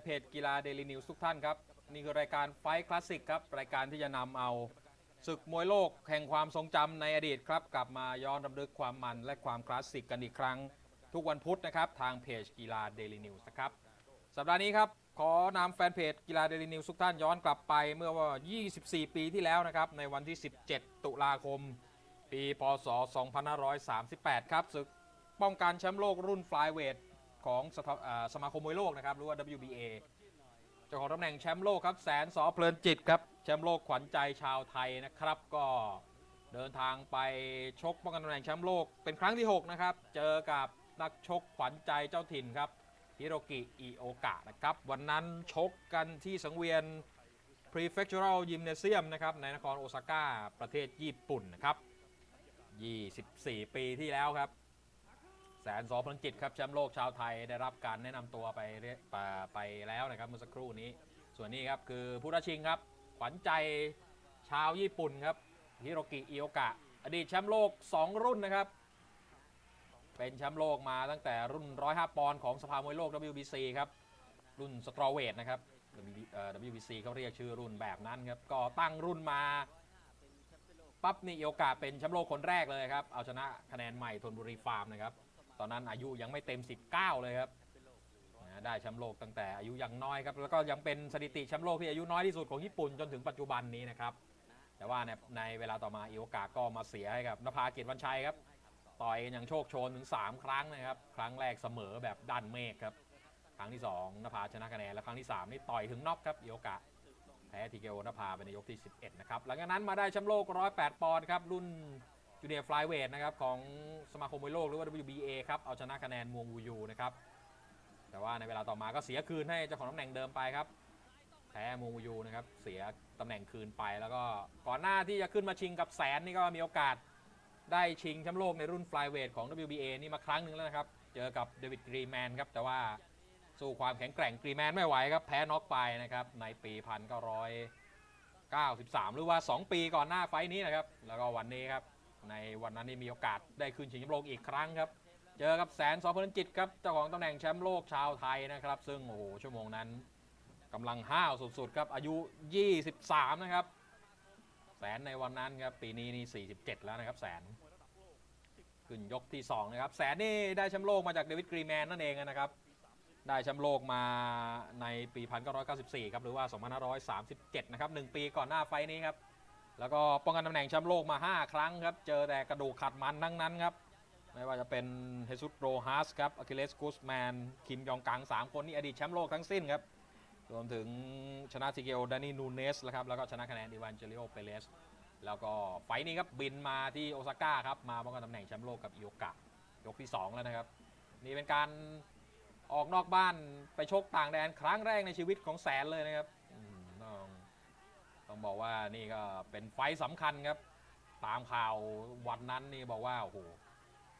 นเพจกีฬาเดลินิวทุกท่านครับ นี่คือรายการไฟคลาสสิกครับ รายการที่จะนำเอาศึกมวยโลกแห่งความทรงจำในอดีตครับ กลับมาย้อนรำลึกความมันและความคลาสสิกกันอีกครั้ง ทุกวันพุธนะครับ ทางเพจกีฬาเดลินิวนะครับ สัปดาห์นี้ครับ ขอนำแฟนเพจกีฬาเดลินิวทุกท่านย้อนกลับไปเมื่อว่า 24 ปีที่แล้วนะครับ ในวันที่ 17 ตุลาคม ปี พศ 2538 ครับศึกป้องกันแชมป์โลกรุ่นฟลายเวท ของสภาอ่าสมาคมมวยโลกนะครับหรือว่า WBA เจ้าของตำแหน่งแชมป์โลกครับแสนสอเพลินจิตครับแชมป์โลกขวัญใจชาวไทยนะครับ ก็เดินทางไปชกป้องกันตำแหน่งแชมป์โลกเป็นครั้งที่ 6 นะครับ เจอกับนักชกขวัญใจเจ้าถิ่นครับฮิโรกิอิโอกะนะครับ วันนั้นชกกันที่สังเวียน Prefectural Gymnasium นะครับในนครโอซาก้าประเทศญี่ปุ่นนะครับ 24 ปีที่แล้วครับ แสนสอพลังจิตครับแชมป์โลกชาวไทยได้รับการแนะนำตัวไปเรียไปไปแล้วนะครับเมื่อสักครู่นี้ ส่วนนี้ครับคือผู้ราชิงครับ ขวัญใจชาวญี่ปุ่นครับฮิโรกิอิโอกะ อดีตแชมป์โลก 2 รุ่นนะครับ เป็นแชมป์โลกมาตั้งแต่รุ่น 105 ปอนด์ของสภามวยโลก WBC ครับ รุ่นสตรอเวทนะครับ WB- เอ่อ WBC เขาเรียกชื่อรุ่นแบบนั้นครับ ก็ตั้งรุ่นมา ปั๊บนี่อิโอกาเป็นแชมป์โลกคนแรกเลยครับ เอาชนะคะแนนใหม่ธนบุรีฟาร์มนะครับ ตอนนั้นอายุยังไม่เต็ม 19 เลยครับนะได้แชมป์โลกตั้งแต่อายุยังน้อยครับแล้วก็ยังเป็นสถิติแชมป์โลกที่อายุน้อยที่สุดของญี่ปุ่นจนถึงปัจจุบันนี้นะครับแต่ว่าในในเวลาต่อมาอิโอกาก็มาเสียให้กับนภาเกียรติวันชัยครับต่อยกันอย่างโชคโชนถึง 3 ครั้งนะครับ ครั้งแรกเสมอแบบด้านเมฆครับ ครั้งที่ 2นภาชนะคะแนนและครั้งที่ 3 นี่ต่อยถึงน็อกครับอิโอกะแพ้ทีเกโอนภาไปในยกที่ 11 นะครับ หลังจากนั้นมาได้แชมป์โลก 108 ปอนด์ครับรุ่น จูเนียร์ฟลายเวทนะครับของสมาคมมวยโลกหรือว่า WBA ครับเอาชนะคะแนนมวงวูยูนะครับแต่ว่าในเวลาต่อมาก็เสียคืนให้เจ้าของตำแหน่งเดิมไปครับแพ้มวงวูยูนะครับเสียตำแหน่งคืนไปแล้วก็ก่อนหน้าที่จะขึ้นมาชิงกับแสนนี่ก็มีโอกาสได้ชิงแชมป์โลกในรุ่นฟลายเวทของ WBA นี่มาครั้งหนึ่งแล้วนะครับเจอกับเดวิดกรีแมนครับแต่ว่าสู้ความแข็งแกร่งกรีแมนไม่ไหวครับแพ้น็อกไปนะครับในปีพันเก้าร้อยเก้าสิบสามหรือว่า 2 ปีก่อนหน้าไฟท์นี้นะครับแล้วก็วันนี้ครับ ในวันนั้นนี่มีโอกาสได้ขึ้นชิงแชมป์โลกอีกครั้งครับ เจอกับแสนสอพลจิตครับเจ้าของตำแหน่งแชมป์โลกชาวไทยนะครับ ซึ่งโอ้โหชั่วโมงนั้นกำลังห้าวสุดๆครับอายุ 23 นะครับ แสนในวันนั้นครับปีนี้นี่47 แล้วนะครับแสนขึ้นยกที่2นะครับแสนนี่ได้แชมป์โลกมาจากเดวิดกรีแมนนั่นเองนะครับได้แชมป์โลกมาในปี 1994 ครับหรือว่า 2537 นะครับ 1 ปีก่อนหน้าไฟท์นี้ครับ แล้วก็ป้องกันตำแหน่งแชมป์โลกมา 5 ครั้งครับ เจอแต่กระดูกขัดมันทั้งนั้นครับ ไม่ว่าจะเป็นเฮซุสโรฮัสครับอะคิเลสกูสแมน คิมยองกัง 3 คนนี้อดีตแชมป์โลกทั้งสิ้นครับ รวมถึงชนะทิเกลดานีนูเนสนะครับ แล้วก็ชนะคะแนนอีวานเจลิโอเปเรสแล้วก็ไฟนี้ครับบินมาที่โอซาก้าครับ มาป้องกันตำแหน่งแชมป์โลกกับอิโอกะ ยกที่ 2 แล้วนะครับ นี่เป็นการออกนอกบ้านไปชกต่างแดนครั้งแรกในชีวิตของแสนเลยนะครับ ต้องบอกว่านี่ก็เป็นไฟสำคัญครับ ตามข่าววันนั้นนี่บอกว่าโอ้โห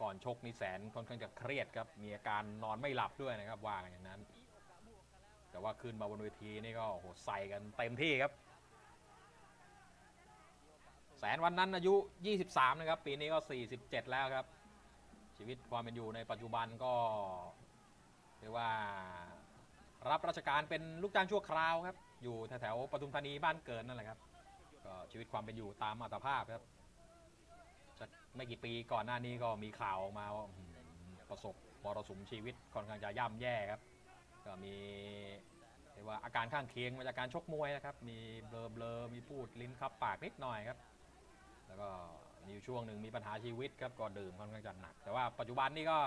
ก่อนชกนี่แสนค่อนข้างจะเครียดครับ มีอาการนอนไม่หลับด้วยนะครับว่ากันอย่างนั้น แต่ว่าขึ้นมาบนเวทีนี่ก็โอ้โหใส่กันเต็มที่ครับ แสนวันนั้นอายุ 23 นะครับ ปีนี้ก็ 47 แล้วครับ ชีวิตความเป็นอยู่ในปัจจุบันก็เรียกว่ารับราชการเป็นลูกจ้างชั่วคราวครับ อยู่แถวๆปทุมธานีบ้านเกิดนั่นแหละครับ ก็ชีวิตความเป็นอยู่ตามอัตภาพครับไม่กี่ปีก่อนหน้านี้ก็มีข่าวออกมาว่าอื้อหือประสบมรสุมชีวิตค่อนข้างจะย่ำแย่ครับ ก็มีเรียกว่าอาการข้างเคียงมาจากการชกมวยนะครับ มีเบลอเบลอๆมีพูดลิ้นคับปากนิดหน่อยครับ แล้วก็มีอยู่ช่วงหนึ่งมีปัญหาชีวิตครับก็ดื่มค่อนข้างจะหนัก แต่ว่าปัจจุบันนี่ก็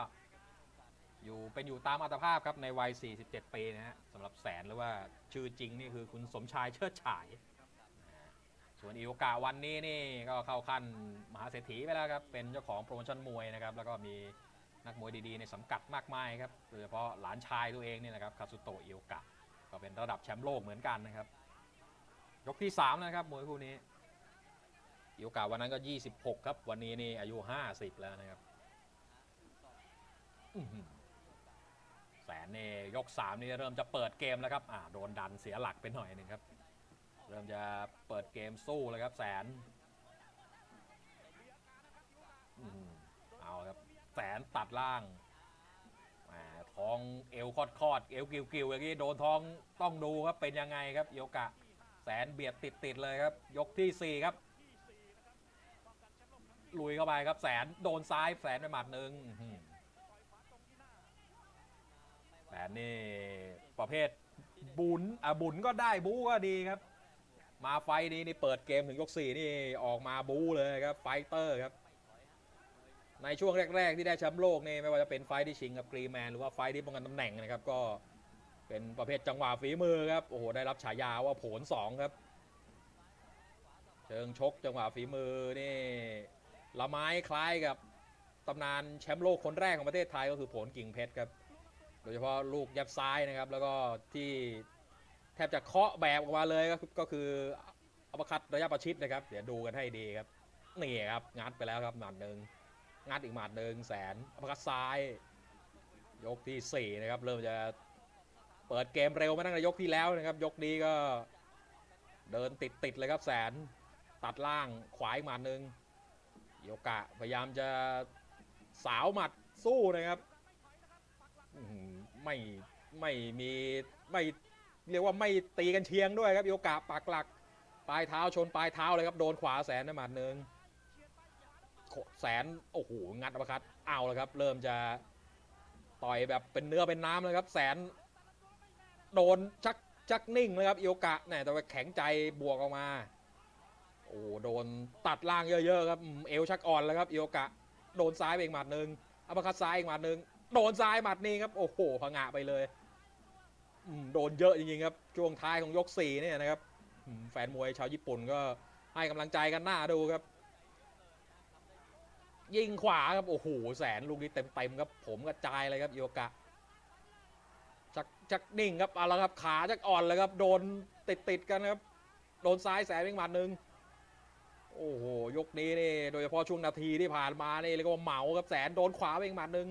อยู่เป็นอยู่ตามอัตภาพครับในวัย 47 ปีนะฮะสำหรับแสนหรือว่าชื่อจริงนี่คือคุณสมชายเชิดฉาย ส่วนอีโอกาวันนี้นี่ก็เข้าขั้นมหาเศรษฐีไปแล้วครับ เป็นเจ้าของโปรโมชั่นมวยนะครับ แล้วก็มีนักมวยดีๆ ในสังกัดมากมายครับโดยเฉพาะหลานชายตัวเองนี่นะครับคาสุโตะอิโอกะก็เป็นระดับแชมป์โลกเหมือนกันนะครับ ยกที่ 3 นะครับมวยคู่นี้อิโอกะวันนั้นก็ 26 ครับ วันนี้นี่อายุ 50 แล้วนะครับ แสนเนยก 3 นี่เริ่มจะเปิดเกมแล้วครับอ่าโดนดันเสียหลักไปหน่อยหนึ่งครับ เริ่มจะเปิดเกมสู้แล้วครับแสนอืมเอาครับแสนตัดล่างแหมท้องเอวคอดคอดเอวกิวกิวอย่างนี้โดนท้องต้องดูครับเป็นยังไงครับโยกะ แสนเบียดติดติดเลยครับ ยกที่ 4 ครับลุยเข้าไปครับแสนโดนซ้ายแสนไปหมัดหนึ่งอื้อหือ แสนนี่ประเภทบุญอะบุญก็ได้บู๊ก็ดีครับ มาไฟต์นี้นี่เปิดเกมถึงยก4นี่ออกมาบู๊เลยครับไฟเตอร์ครับ ในช่วงแรก ๆ ที่ได้แชมป์โลกนี่ไม่ว่าจะเป็นไฟต์ที่ชิงกับกรีแมน หรือว่าไฟต์ที่ป้องกันตำแหน่งนะครับก็เป็นประเภทจังหวะฝีมือครับโอ้โหได้รับฉายาว่าโผลสองครับ เชิงชกจังหวะฝีมือนี่ละไม้คล้ายกับตำนานแชมป์โลกคนแรกของประเทศไทยก็คือโผลกิ่งเพชรครับ โดยเฉพาะลูกยับซ้ายนะครับ แล้วก็ที่แทบจะเคาะแบบออกมาเลยก็คือก็คืออัปคัตระยะประชิดนะครับ เดี๋ยวดูกันให้ดีครับนี่ครับงัดไปแล้วครับหมัดหนึ่งงัดอีกหมัดหนึ่งแสนอัปคัตซ้าย ยกที่สี่นะครับ เริ่มจะเปิดเกมเร็วมาตั้งแต่ยกที่แล้วนะครับ ยกนี้ก็เดินติดติดเลยครับแสนตัดล่างขวาอีกหมัดหนึ่งโยกะพยายามจะสาวหมัดสู้นะครับ ไม่ไม่มีไม่เรียกว่าไม่ตีกันเชียงด้วยครับโยกะปักหลัก ปลายเท้าชนปลายเท้าเลยครับโดนขวาแสนนหมัดหนึ่งแสนโอ้โหงัดอัปคัดเอาแล้วครับ เริ่มจะต่อยแบบเป็นเนื้อเป็นน้ำเลยครับ แสนโดนชักชักนิ่งเลยครับโยกะเนี่ยแต่ว่าแข็งใจบวกออกมา โอ้โดนตัดล่างเยอะๆครับเอวชักอ่อนแล้วครับโยกะ โดนซ้ายไปอีกหมัดหนึ่งอัปคัดซ้ายอีกหมัดหนึ่ง โดนซ้ายหมัดนี้ครับ โอ้โหผงะไปเลยโดนเยอะจริงๆครับช่วงท้ายของยกสี่เนี่ยนะครับแฟนมวยชาวญี่ปุ่นก็ให้กำลังใจกันหน้าดูครับ ยิงขวาครับ โอ้โหแสนลูกนี้เต็มๆครับ ผมกระจายเลยครับโยกะจักจักนิ่งครับเอาละครับขาจักอ่อนเลยครับ โดนติดติดๆกันครับ โดนซ้ายแสนเป็นหมัดหนึ่งโอ้โหยกนี้นี่โดยเฉพาะช่วงนาทีที่ผ่านมานี่เรียกว่าเหมาครับแสนโดนขวาไปอีกหมัดหนึ่ง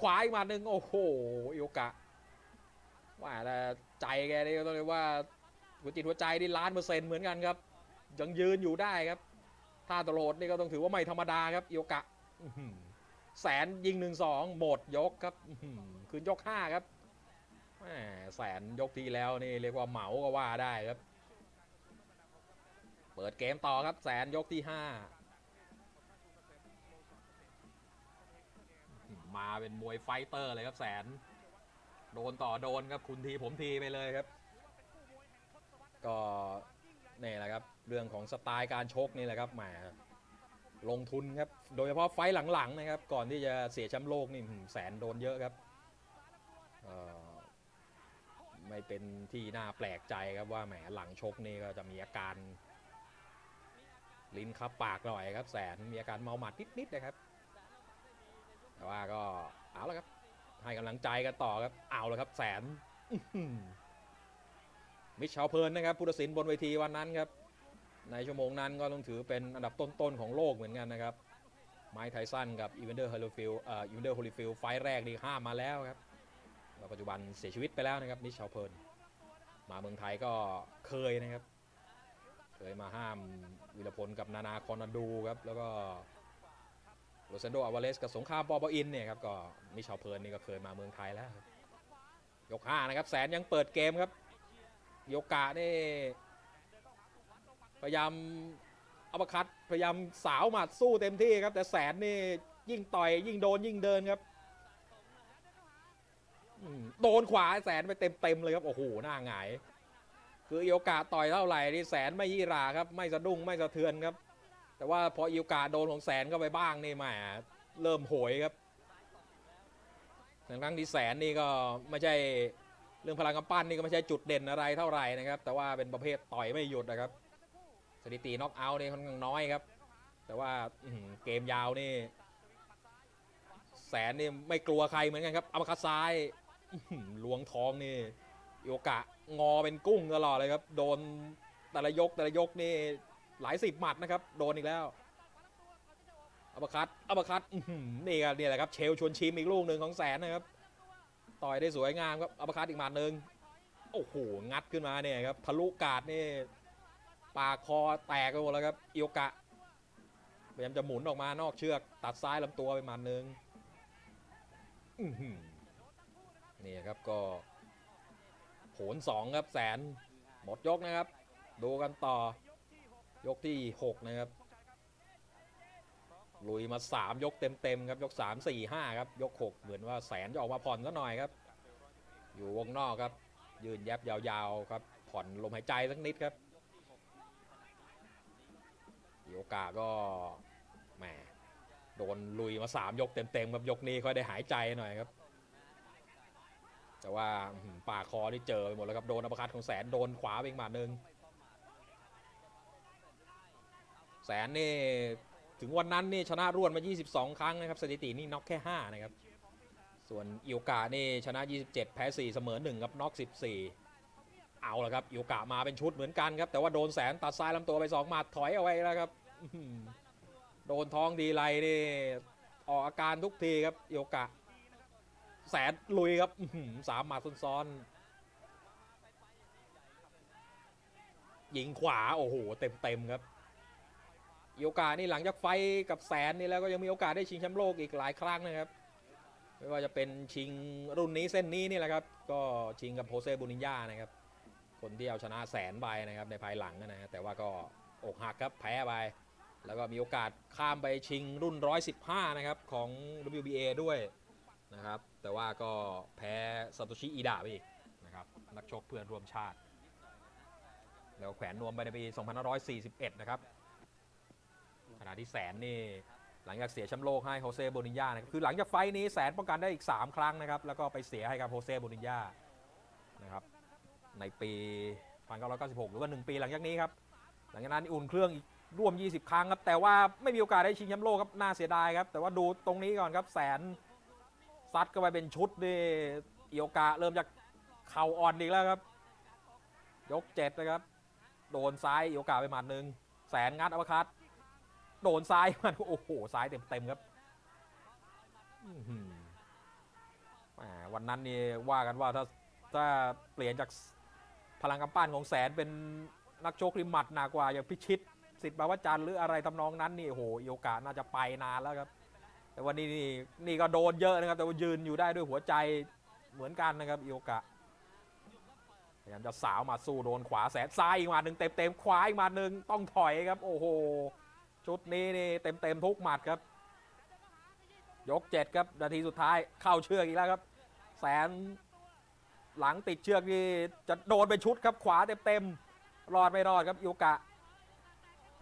ขวาอีกมาหนึ่งโอ้โหอิโอกะว่าแต่ใจแกนี่ก็ต้องเรียกว่าหัวจิตหัวใจนี่ล้านเปอร์เซ็นต์เหมือนกันครับ ยังยืนอยู่ได้ครับท่าตลดนี่ก็ต้องถือว่าไม่ธรรมดาครับอิโอกะแสนยิงหนึ่งสองหมดยกครับคืนยกห้าครับแสนยกทีแล้วนี่เรียกว่าเหมาก็ว่าได้ครับ เปิดเกมต่อครับแสนยกที่ห้า มาเป็นมวยไฟเตอร์เลยครับแสน โดนต่อโดนครับคุณทีผมทีไปเลยครับ ก็นี่แหละครับ เรื่องของสไตล์การชกนี่แหละครับแหมลงทุนครับ โดยเฉพาะไฟหลังๆนะครับ ก่อนที่จะเสียแชมป์โลกนี่หืมแสนโดนเยอะครับไม่เป็นที่น่าแปลกใจครับว่าแหมหลังชกนี่ก็จะมีอาการลิ้นคับปากหน่อยครับ แสนมีอาการเมาหมัดนิดๆนะครับ แต่ว่าก็เอาละครับให้กำลังใจกันต่อครับเอาละครับแสนอื้อหือมิชชาวเพลินนะครับผู้ตัดสินบนเวทีวันนั้นครับ ในชั่วโมงนั้นก็ต้องถือเป็นอันดับต้นๆของโลกเหมือนกันนะครับไมค์ไทสันกับอีเวนเดอร์ฮอลฟิลเอ่ออีเวนเดอร์ฮอลฟิลไฟล์แรกนี่ห้ามมาแล้วครับแล้วปัจจุบันเสียชีวิตไปแล้วนะครับมิชชาวเพลินมาเมืองไทยก็เคยนะครับ เคยมาห้ามวิรพลกับนานาคอนาดูครับ แล้วก็ โรเซนโดอาวาเลสกับสงครามปอบอินเนี่ยครับก็มิชาเพลินนี่ก็เคยมาเมืองไทยแล้วยกห้านะครับแสนยังเปิดเกมครับโยกะนี่พยายามอัปคัตพยายามสาวหมัดสู้เต็มที่ครับแต่แสนนี่ยิ่งต่อยยิ่งโดนยิ่งเดินครับโดนขวาแสนไปเต็มเต็มเลยครับโอ้โหหน้าหงาย คือโอกาต่อยเท่าไหร่นี่แสนไม่ยี่ราครับ ไม่สะดุ้งไม่สะเทือนครับ แต่ว่าพออิวกาโดนของแสนเข้าไปบ้างนี่แหมเริ่มโหยครับทั้งที่แสนนี่ก็ไม่ใช่เรื่องพลังกำปั้นนี่ก็ไม่ใช่จุดเด่นอะไรเท่าไหร่นะครับ แต่ว่าเป็นประเภทต่อยไม่หยุดนะครับ สถิติน็อกเอาท์นี่ค่อนข้างน้อยครับ แต่ว่าเกมยาวนี่ แสนนี่ไม่กลัวใครเหมือนกันครับอัปคัดซ้ายหลวงท้องนี่อิวกะงอเป็นกุ้งตลอดเลยครับ โดนแต่ละยกแต่ละยกนี่ หลายสิบหมัดนะครับ โดนอีกแล้วอัปคัตอัปคัตนี่ครับนี่แหละครับ เชลชวนชิมอีกลูกหนึ่งของแสนนะครับ ต่อยได้สวยงามครับอัปคัตอีกหมัดหนึ่งโอ้โห งัดขึ้นมาเนี่ยครับ ทะลุกาดนี่ ปากคอแตกไปหมดแล้วครับอิโอกะ พยายามจะหมุนออกมานอกเชือก ตัดซ้ายลำตัวไปหมัดหนึ่งนี่ครับก็โผนสองครับแสน หมดยกนะครับ ดูกันต่อ ยกที่ 6 นะครับ ลุยมา 3 ยกเต็มๆครับ ยก 3 4 5 ครับ ยก 6 เหมือนว่าแสนจะออกมาผ่อนก็หน่อยครับ อยู่วงนอกครับ ยืนแยบยาวๆครับ ผ่อนลมหายใจสักนิดครับโยกาสก็แหมโดนลุยมา 3 ยกเต็มๆครับยกนี้ค่อยได้หายใจหน่อยครับแต่ว่าอื้อหือปากคอที่เจอไปหมดแล้วครับ โดนอัปคัตของแสน โดนขวาไปอีกหมัดหนึ่ง แสนนี่ถึงวันนั้นนี่ชนะรวดมา 22 ครั้งนะครับสถิตินี่น็อกแค่ 5 นะครับ ส่วนอิโอกานี่ชนะ 27 แพ้ 4 เสมอ1ครับน็อก 14 เอาละครับอิโอกามาเป็นชุดเหมือนกันครับ แต่ว่าโดนแสนตัดซ้ายลำตัวไป 2 หมัดถอยเอาไว้แล้วครับโดนท้องดีไรนี่ออกอาการทุกทีครับอิโอกาแสนลุยครับสามหมัดซ้อนยิงขวา โอ้โห เต็มๆครับ มีโอกาสนี่หลังจากไฟกับแสนนี่แล้วก็ยังมีโอกาสได้ชิงแชมป์โลกอีกหลายครั้งนะครับไม่ว่าจะเป็นชิงรุ่นนี้เส้นนี้นี่แหละครับ ก็ชิงกับโฮเซบูนิญญานะครับ คนที่เอาชนะแสนไปนะครับในภายหลังนะฮะแต่ว่าก็อกหักครับแพ้ไป แล้วก็มีโอกาสข้ามไปชิงรุ่น 115 นะครับ ของ WBA ด้วยนะครับ แต่ว่าก็แพ้ซาโตชิอิดะไปอีกนะครับ นักชกเพื่อนร่วมชาติ แล้วแขวนนวมไปในปี 2541 นะครับ ณะที่แสนนี่หลังจากเสียแชมป์โลกให้โฮเซ่โบนิญญานะครับคือหลังจากไฟท์นี้แสนป้องกันได้อีก 3 ครั้งนะครับ แล้วก็ไปเสียให้กับโฮเซ่โบนิญญานะครับในปี 1996 หรือว่า 1 ปีหลังจากนี้ครับ หลังจากนั้นอุ่นเครื่องอีกร่วม 20 ครั้งครับ แต่ว่าไม่มีโอกาสได้ชิงแชมป์โลกครับ น่าเสียดายครับ แต่ว่าดูตรงนี้ก่อนครับ แสนซัดเข้าไปเป็นชุดนี่อิโอกะเริ่มจากเข่าอ่อนอีกแล้วครับ ยกเจ็ดนะครับ โดนซ้ายอิโอกะไปหมัดหนึ่ง แสนงัดอัปคัต โดนซ้ายมันโอ้โหซ้ายเต็มๆครับวันนั้นนี่ว่ากันว่าถ้าถ้าเปลี่ยนจากพลังกำปั้นของแสนเป็นนักโชคริมัดหนักกว่าอย่างพิชิตสิทธิ์บาวจันทร์หรืออะไรทำนองนั้นนี่โอ้โหอิโอกะน่าจะไปนานแล้วครับ แต่วันนี้นี่นี่ก็โดนเยอะนะครับ แต่ว่ายืนอยู่ได้ด้วยหัวใจเหมือนกันนะครับอิโอกะพยายามจะสาวมาสู้โดนขวาแสนซ้ายอีกมัดหนึ่งเต็มเต็มขวาอีกมัดหนึ่งต้องถอยครับ โอ้โห ชุดนี้นี่เต็มเต็มๆทุกหมัดครับ ยกเจ็ดครับนาทีสุดท้ายเข้าเชือกอีกแล้วครับ แสนหลังติดเชือกนี่จะโดนเป็นชุดครับขวาเต็มเต็มๆรอดไม่รอดครับอิโอกะ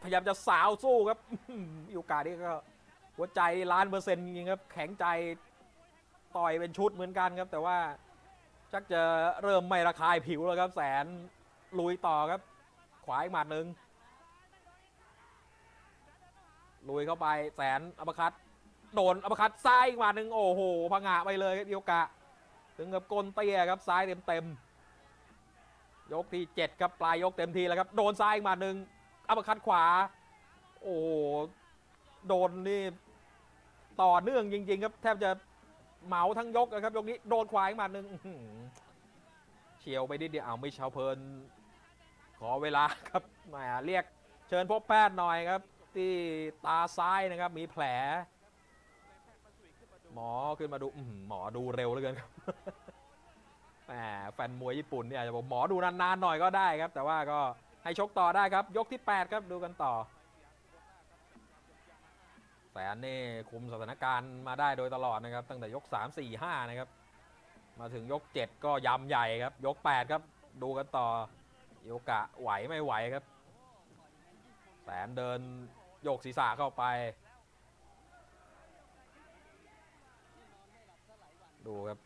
พยายามจะสาวสู้ครับอิโอกะนี่ก็หัวใจล้านเปอร์เซ็นต์จริงครับแข็งใจต่อยเป็นชุดเหมือนกันครับ แต่ว่าชักจะเริ่มไม่ระคายผิวแล้วครับ แสนลุยต่อครับ ขวาอีกหมัดหนึ่ง ลุยเข้าไปแสนอัปคัตโดนอัปคัตซ้ายอีกมัดหนึ่งโอ้โหพังะไปเลยครับโยกะ ถึงกับก้นเตี้ยครับซ้ายเต็มๆยกที่เจ็ดครับปลายยกเต็มทีแล้วครับ โดนซ้ายอีกมัดหนึ่งอัปคัตขวา โอ้โหโดนนี่ต่อเนื่องจริง ๆ ครับ แทบจะเหมาทั้งยกนะครับยกนี้โดนควายมาหนึ่งเฉียวไปนิดเดียวเอาไม่เชาเพลิน ขอเวลาครับมาเรียกเชิญพบแพทย์หน่อยครับ ที่ตาซ้ายนะครับ มีแผล หมอขึ้นมาดูหมอดูเร็วเหลือเกินครับแหมแฟนมวยญี่ปุ่นเนี่ยจจะบอกหมอดูนานๆหน่อยก็ได้ครับ แต่ว่าก็ให้ชกต่อได้ครับ ยกที่ 8 ครับดูกันต่อแสนนี่คุมสถานการณ์มาได้โดยตลอดนะครับ ตั้งแต่ยก 3 4 5 นะครับ มาถึงยก 7 ก็ยำใหญ่ครับ ยก 8 ครับ ดูกันต่อโยกะไหวไม่ไหวครับ แสนเดิน โยกศีรษะเข้าไป ดูครับ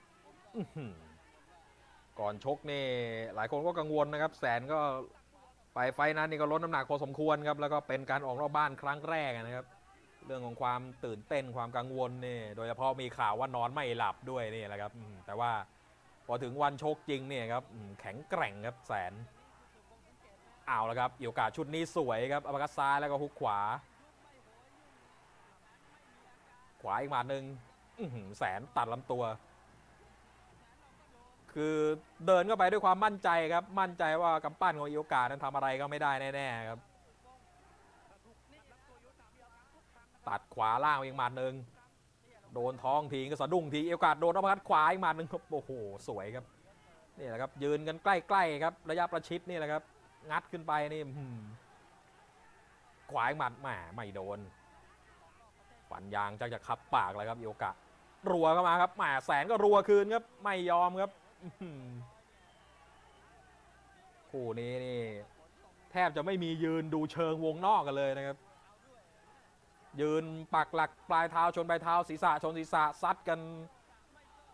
ก่อนชกนี่ หลายคนก็กังวลนะครับ แสนก็ไปไฟท์นั้นนี่ก็ลดน้ำหนักพอสมควรครับ แล้วก็เป็นการออกนอกบ้านครั้งแรกนะครับ เรื่องของความตื่นเต้นความกังวลนี่ โดยเฉพาะมีข่าวว่านอนไม่หลับด้วยนี่แหละครับแต่ว่าพอถึงวันชคจริงเนี่ยครับแข็งแกร่งครับแสนเอาละครับโอกาสชุดนี้สวยครับอัปคัตซ้ายแล้วก็ฮุกขวา ขวาอีกหมัดหนึ่งแสนตัดลำตัว คือเดินเข้าไปด้วยความมั่นใจครับ มั่นใจว่ากำปั้นของอิโอกานั้นทำอะไรก็ไม่ได้แน่ๆครับ ตัดขวาล่างอีกหมัดหนึ่งโดนท้องทีก็สะดุ้งทีเอกาดโดนอัปคัดขวาอีกมัดหนึ่งครับโอ้โหสวยครับนี่แหละครับยืนกันใกล้ๆครับระยะประชิดนี่แหละครับ งัดขึ้นไปนี่ขวาอีกหมัดแหมไม่โดน ฟันยางจะจะขับปากเลยครับเอกะ รัวเข้ามาครับแหมแสนก็รัวคืนครับ ไม่ยอมครับอื้อหือคู่นี้นี่ แทบจะไม่มียืนดูเชิงวงนอกกันเลยนะครับ ยืนปักหลักปลายเท้าชนปลายเท้าศีรษะชนศีรษะซัดกัน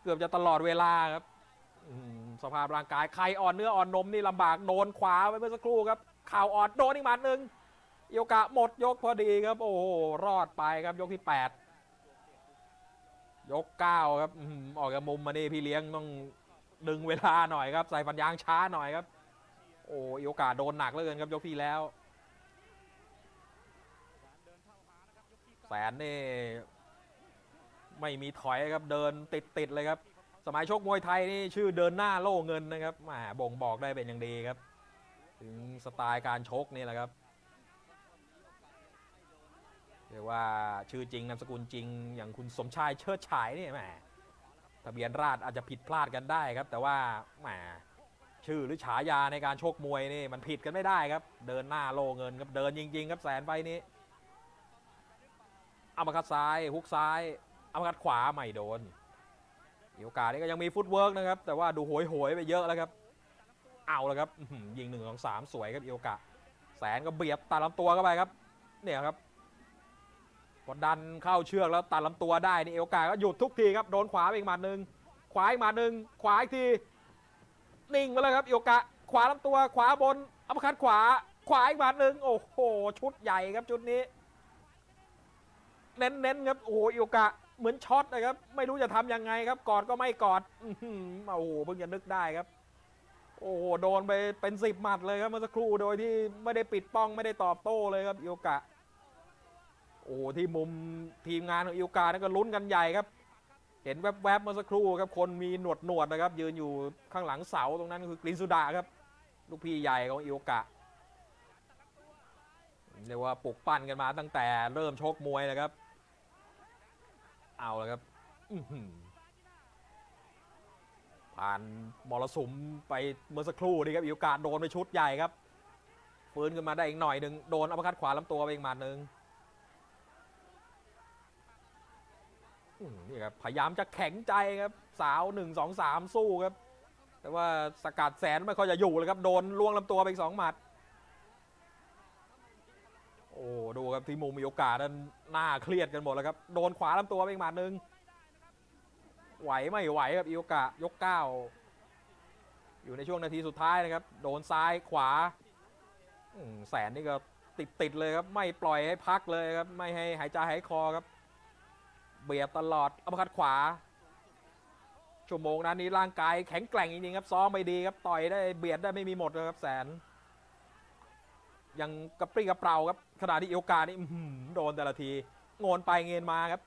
เกือบจะตลอดเวลาครับสภาพร่างกายใครอ่อนเนื้ออ่อนนมนี่ลำบากโดนขวาไปเมื่อสักครู่ครับข่าวอ่อนโดนอีกหมัดหนึ่ง โยกะหมดยกพอดีครับ โอ้โหรอดไปครับยกที่ 8 ยก 9 ครับออกจากมุมมานี่พี่เลี้ยงต้องดึงเวลาหน่อยครับ ใส่ฟันยางช้าหน่อยครับ โอ้โอกาสโดนหนักเหลือเกินครับยกที่แล้ว แสนนี่ไม่มีถอยครับเดินติดติดเลยครับ สมัยชกมวยไทยนี่ชื่อเดินหน้าโล่เงินนะครับแหมบ่งบอกได้เป็นอย่างดีครับ ถึงสไตล์การชกนี่แหละครับ เรียกว่าชื่อจริงนามสกุลจริง อย่างคุณสมชายเชิดฉายนี่แหมทะเบียนราษอาจจะผิดพลาดกันได้ครับ แต่ว่าแหมชื่อหรือฉายาในการชกมวยนี่มันผิดกันไม่ได้ครับ เดินหน้าโลเงินครับเดินจริง ๆ ครับแสนไฟนี้อัมคัดซ้ายฮุกซ้ายอัมคัดขวาไม่โดนโอกาสนี่ก็ยังมีฟุตเวิร์กนะครับ แต่ว่าดูโหยโหยไปเยอะแล้วครับ เอาแล้วครับยิงหนึ่งสองสามสวยครับโอกะแสนก็เบียดตัดลำตัวเข้าไปครับ เนี่ยครับ กดดันเข้าเชือกแล้วตัดลำตัวได้นี่เอโอกาก็หยุดทุกทีครับโดนขวาไปอีกหมัดหนึ่งขวาอีกหมัดหนึ่งขวาอีกทีนิ่งไปแล้วครับโยกะขวาลำตัวขวาบนอัปคัดขวา ขวาอีกบาทหนึ่งโอ้โหชุดใหญ่ครับชุดนี้ เน้นๆครับโอ้โหโยกะเหมือนช็อตนะครับ ไม่รู้จะทำยังไงครับกอดก็ไม่กอดโอ้โหเพิ่งจะนึกได้ครับ โอ้โหโดนไปเป็นสิบหมัดเลยครับเมื่อสักครู่โดยที่ไม่ได้ปิดป้องไม่ได้ตอบโต้เลยครับโยกะ โอ้โหที่มุมทีมงานของอิวกานั่นก็ลุ้นกันใหญ่ครับ เห็นแวบๆเมื่อสักครู่ครับคนมีหนวดหนวดๆนะครับ ยืนอยู่ข้างหลังเสาตรงนั้นคือกลินสุดาครับ ลูกพี่ใหญ่ของอิโอกะเรียกว่าปลุกปั้นกันมาตั้งแต่เริ่มชกมวยนะครับ เอาแล้วครับผ่านมรสุมไปเมื่อสักครู่นี่ครับอิโอกะโดนไปชุดใหญ่ครับฟื้นขึ้นมาได้อีกหน่อยหนึ่งโดนอัปคัดขวาลำตัวไปอีกหมัดหนึ่ง อืมนี่ครับพยายามจะแข็งใจครับ สาวหนึ่งสองสามสู้ครับ แต่ว่าสกัดแสนไม่ค่อยจะอยู่เลยครับ โดนล่วงลำตัวไปอีกสองหมัด โอ้ดูครับที่มุมมีโอกาสนั้นหน้าเครียดกันหมดแล้วครับ โดนขวาลำตัวไปอีกหมัดหนึ่งไหวไม่ไหวครับอีโอกะยกเก้าอยู่ในช่วงนาทีสุดท้ายนะครับ โดนซ้ายขวาแสนนี่ก็ติดติดเลยครับ ไม่ปล่อยให้พักเลยครับ ไม่ให้หายใจหายคอครับ เบียดตลอดอัปคัดขวา ชั่วโมงนั้นนี้ร่างกายแข็งแกร่งจริงๆครับซ้อมไม่ดีครับต่อยได้เบียดได้ไม่มีหมดเลยครับแสน ยังกระปรี้กระเปร่าครับขณะที่เอวกานี่โดนแต่ละทีโงนไปเงินมาครับ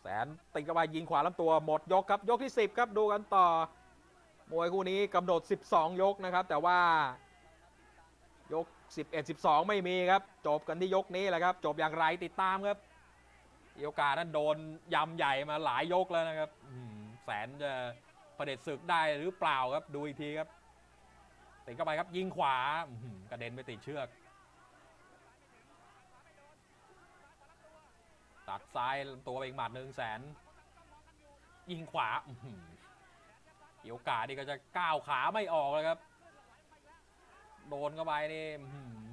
แสนติดกระบายยิงขวาลำตัวหมดยกครับยกที่ 10 ครับดูกันต่อ มวยคู่นี้กำหนด 12 ยกนะครับ แต่ว่ายก11 12 ไม่มีครับ จบกันที่ยกนี้แหละครับ จบอย่างไรติดตามครับเอียวกานั้นโดนยำใหญ่มาหลายยกแล้วนะครับแสนจะประเด็จศึกได้หรือเปล่าครับดูอีกทีครับติดเข้าไปครับยิงขวากระเด็นไปติดเชือก ตัดซ้ายตัวไปอีกหมัดหนึ่งแสน ยิงขวาโอกานี่ก็จะก้าวขาไม่ออกเลยครับ โดนเข้าไปนี่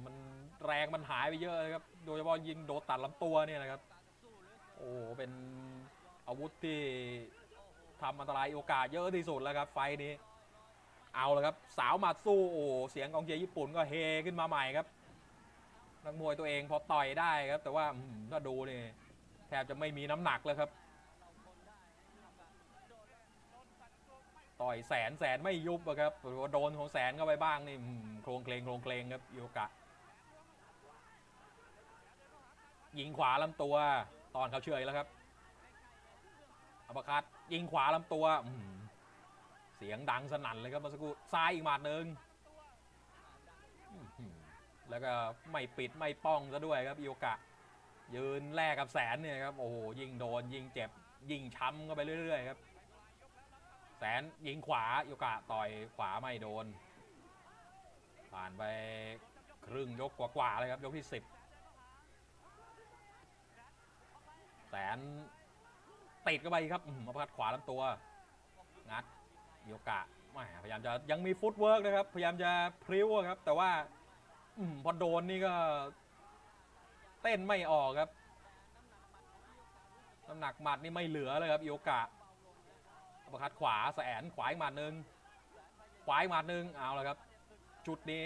มันแรงมันหายไปเยอะเลยครับ โดยเฉพาะยิงโดนตัดลำตัวเนี่ยนะครับ โอ้เป็นอาวุธที่ทำอันตรายโอกาสเยอะที่สุดแล้วครับ ไฟนี้เอาแล้วครับ สาวหมัดสู้โอ้เสียงกองเชียร์ญี่ปุ่นก็เฮขึ้นมาใหม่ครับนักมวยตัวเองพอต่อยได้ครับ แต่ว่าถ้าดูนี่แทบจะไม่มีน้ำหนักเลยครับ ต่อยแสนแสนไม่ยุบอะครับโดนของแสนเข้าไปบ้างนี่โครงเคลงโครงเคลงครับโยกะยิงขวาลำตัวตอนเขาเชื่อยแล้วครับอัปคัดยิงขวาลำตัวอืเสียงดังสนั่นเลยครับมื่อสักครู่ซ้ายอีกหมัดหนึ่งแล้วก็ไม่ปิดไม่ป้องซะด้วยครับอิโอกะ ยืนแลกกับแสนเนี่ยครับ โอ้โห ยิงโดน ยิงเจ็บ ยิงช้ำเข้าไปเรื่อย ๆ ครับ แสนยิงขวาโยกะต่อยขวาไม่โดน ผ่านไปครึ่งยกกว่าๆเลยครับ ยกที่สิบแสนติดเข้าไปครับอืมมาพัดขวาลำตัว งัดโยกะแหม่พยายามจะยังมีฟุตเวิร์กนะครับ พยายามจะพริ้วครับ แต่ว่าอืมพอโดนนี่ก็เต้นไม่ออกครับน้ำหนักหมัดนี่ไม่เหลือเลยครับโยกะ ปร์คัดขวาแสนขวาอีกหมัดหนึ่งขวาอีกหมัดหนึ่งเอาละครับ จุดนี้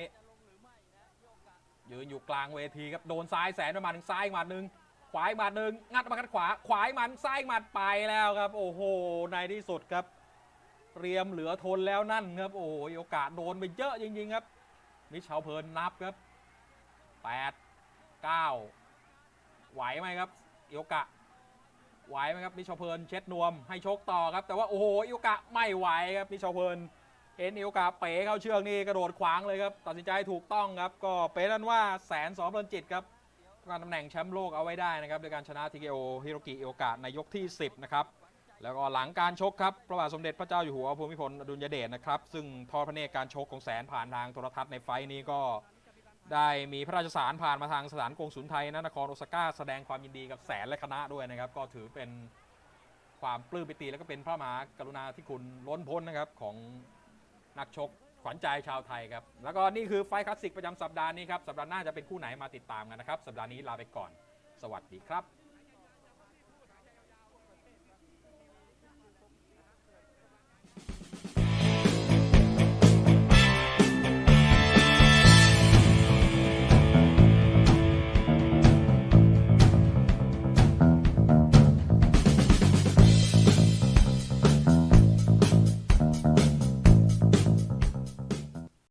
ยืนอยู่กลางเวทีครับโดนซ้ายแสนประมาณหนึ่งซ้ายอีกหมัดหนึ่งขวาอีกหมัดหนึ่งงัดปร์คัดขวาขวาอีกหมัดซ้ายอีกหมัดไปแล้วครับ โอ้โหในที่สุดครับเตรียมเหลือทนแล้วนั่นครับโอ้โหโอกาสโดนไปเยอะจริงๆครับมิชเชาเพลินนับครับแปดเก้าไหวไหมครับโอกะ ไหวไหมครับมิชเชาเพลินเช็ดนวมให้ชกต่อครับ แต่ว่าโอ้โหโอกะไม่ไหวครับมิชเชาเพลินเห็นโอกะเป๋เข้าเชือกนี่กระโดดขวางเลยครับตัดสินใจถูกต้องครับ ก็เป็นนั้นว่าแสนสองเพลินจิตครับการตำแหน่งแชมป์โลกเอาไว้ได้นะครับโดยการชนะทีเกโอฮิโรกิโอกะในยกที่ 10 นะครับแล้วก็หลังการชกครับพระบาทสมเด็จพระเจ้าอยู่หัวภูมิพลอดุลยเดชนะครับซึ่งทอดพระเนตรการชกของแสนผ่านทางโทรทัศน์ในไฟนี้ก็ ได้มีพระราชสารผ่านมาทางสถานกงสุลไทยณนครโอซาก้าแสดงความยินดีกับแสนและคณะด้วยนะครับ ก็ถือเป็นความปลื้มปิติแล้วก็เป็นพระมหากรุณาธิคุณล้นพ้นนะครับของนักชกขวัญใจชาวไทยครับ แล้วก็นี่คือไฟคลาสสิกประจำสัปดาห์นี้ครับ สัปดาห์หน้าจะเป็นคู่ไหนมาติดตามกันนะครับ สัปดาห์นี้ลาไปก่อน สวัสดีครับ